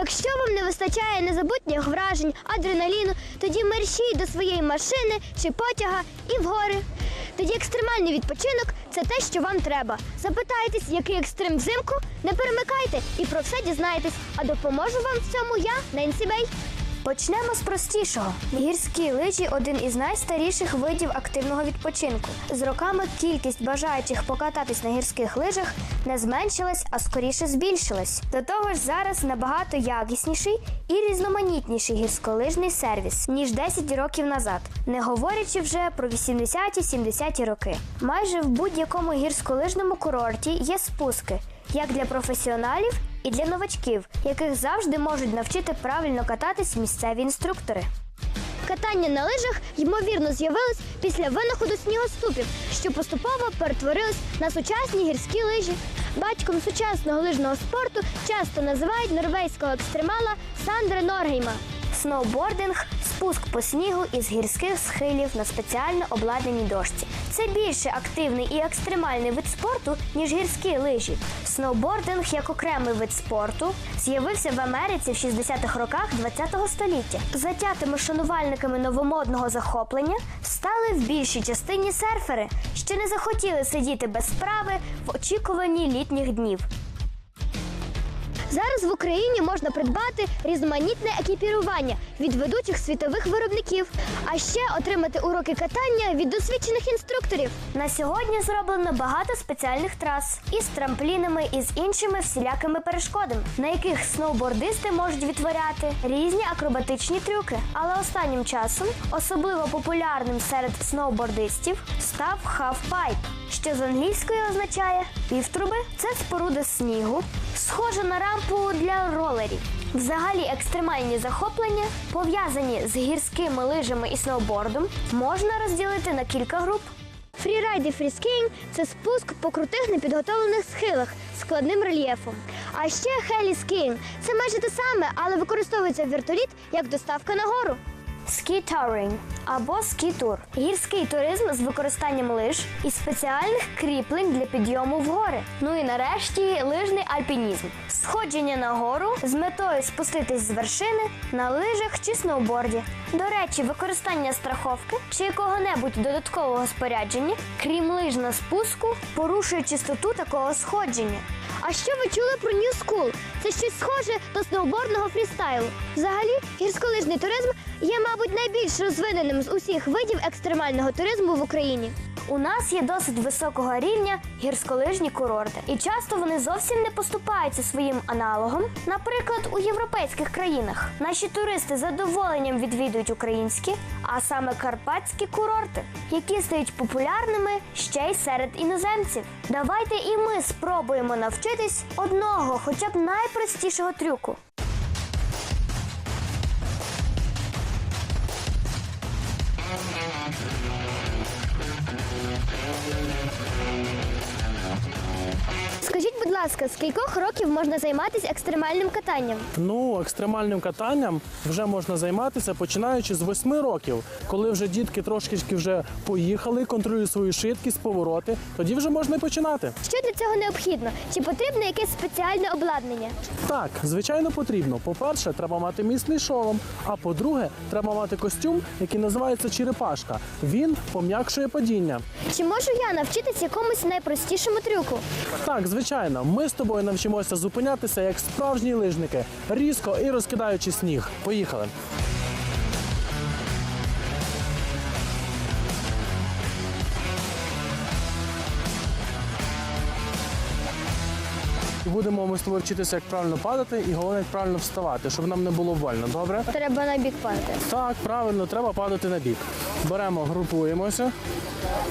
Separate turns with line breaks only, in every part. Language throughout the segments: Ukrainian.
Якщо вам не вистачає незабутніх вражень, адреналіну, тоді мерщій до своєї машини чи потяга і в гори. Тоді екстремальний відпочинок це те, що вам треба. Запитайтесь, який екстрим взимку, не перемикайте і про все дізнаєтесь. А допоможу вам в цьому я, Ненсі Бей. Почнемо з простішого. Гірські лижі один із найстаріших видів активного відпочинку. З роками кількість бажаючих покататись на гірських лижах не зменшилась, а скоріше збільшилась. До того ж, зараз набагато якісніший і різноманітніший гірськолижний сервіс ніж 10 років назад, не говорячи вже про 80-70 роки. Майже в будь-якому гірськолижному курорті є спуски як для професіоналів і для новачків, яких завжди можуть навчити правильно кататись місцеві інструктори. Катання на лижах ймовірно з'явилось після винаходу снігоступів, що поступово перетворились на сучасні гірські лижі. Батьком сучасного лижного спорту часто називають норвезького екстремала Сандре Норгейма. Сноубординг спуск по снігу із гірських схилів на спеціально обладнаній дошці. Це більше активний і екстремальний вид спорту, ніж гірські лижі. Сноубординг як окремий вид спорту з'явився в Америці в 60-х роках ХХ століття. Затятими шанувальниками новомодного захоплення стали в більшій частині серфери, що не захотіли сидіти без справи в очікуванні літніх днів. Зараз в Україні можна придбати різноманітне екіпірування від ведучих світових виробників, а ще отримати уроки катання від досвідчених інструкторів. На сьогодні зроблено багато спеціальних трас із трамплінами і з іншими всілякими перешкодами, на яких сноубордисти можуть відтворяти різні акробатичні трюки. Але останнім часом особливо популярним серед сноубордистів став хавпайп, що з англійської означає півтруби. Це споруда снігу, схожа на рампу для ролерів. Взагалі, екстремальні захоплення, пов'язані з гірськими лижами і сноубордом, можна розділити на кілька груп. Фрірайд і фріскейнг – це спуск по крутих непідготовлених схилах з складним рельєфом. А ще хелі-скейнг – це майже те саме, але використовується вертоліт як доставка на гору. Ski-touring або ski-тур – гірський туризм з використанням лиж і спеціальних кріплень для підйому в гори. Ну і нарешті лижний альпінізм – сходження на гору з метою спуститись з вершини на лижах чи сноуборді. До речі, використання страховки чи якого-небудь додаткового спорядження, крім лиж на спуску, порушує чистоту такого сходження. А що ви чули про New School? Це щось схоже до сноубордного фрістайлу. Взагалі, гірськолижний туризм є, мабуть, найбільш розвиненим з усіх видів екстремального туризму в Україні. У нас є досить високого рівня гірськолижні курорти, і часто вони зовсім не поступаються своїм аналогом, наприклад, у європейських країнах. Наші туристи з задоволенням відвідують українські, а саме карпатські курорти, які стають популярними ще й серед іноземців. Давайте і ми спробуємо навчитись одного, хоча б найпростішого трюку. Скажіть, будь ласка, з кількох років можна займатися екстремальним катанням?
Ну, екстремальним катанням вже можна займатися починаючи з 8 років, коли вже дітки трошки вже поїхали, контролюють свою швидкість, повороти. Тоді вже можна і починати.
Що для цього необхідно? Чи потрібно якесь спеціальне обладнання?
Так, звичайно, потрібно. По-перше, треба мати міцний шолом. А по-друге, треба мати костюм, який називається черепашка. Він пом'якшує падіння.
Чи можу я навчитись якомусь найпростішому трюку?
Так, звичайно, ми з тобою навчимося зупинятися як справжні лижники, різко і розкидаючи сніг. Поїхали. Будемо ми з тобою вчитися, як правильно падати, і головне, як правильно вставати, щоб нам не було больно. Добре?
Треба на бік падати.
Так, правильно, треба падати на бік. Беремо, групуємося,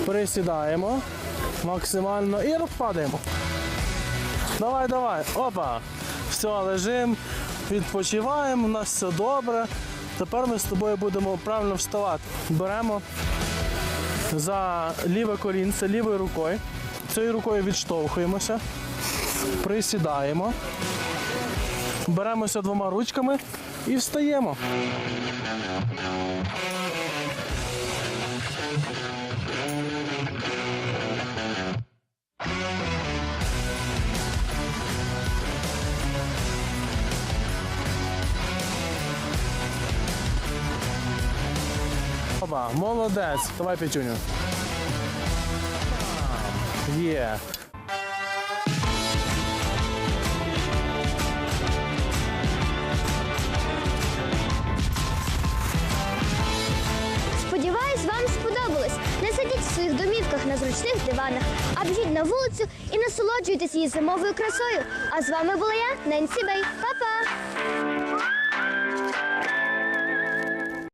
присідаємо максимально і розпадаємо. Давай, давай. Опа. Все, лежимо, відпочиваємо, у нас все добре. Тепер ми з тобою будемо правильно вставати. Беремо за ліве колінце лівою рукою. Цією рукою відштовхуємося, присідаємо, беремося двома ручками і встаємо. Опа, молодець. Давай п'ятюню. Є.
Сподіваюсь, вам сподобалось. Не сидіть в своїх домівках на зручних диванах, а біжіть на вулицю і насолоджуйтесь її зимовою красою. А з вами була я, Ненсі Бей. Па-па!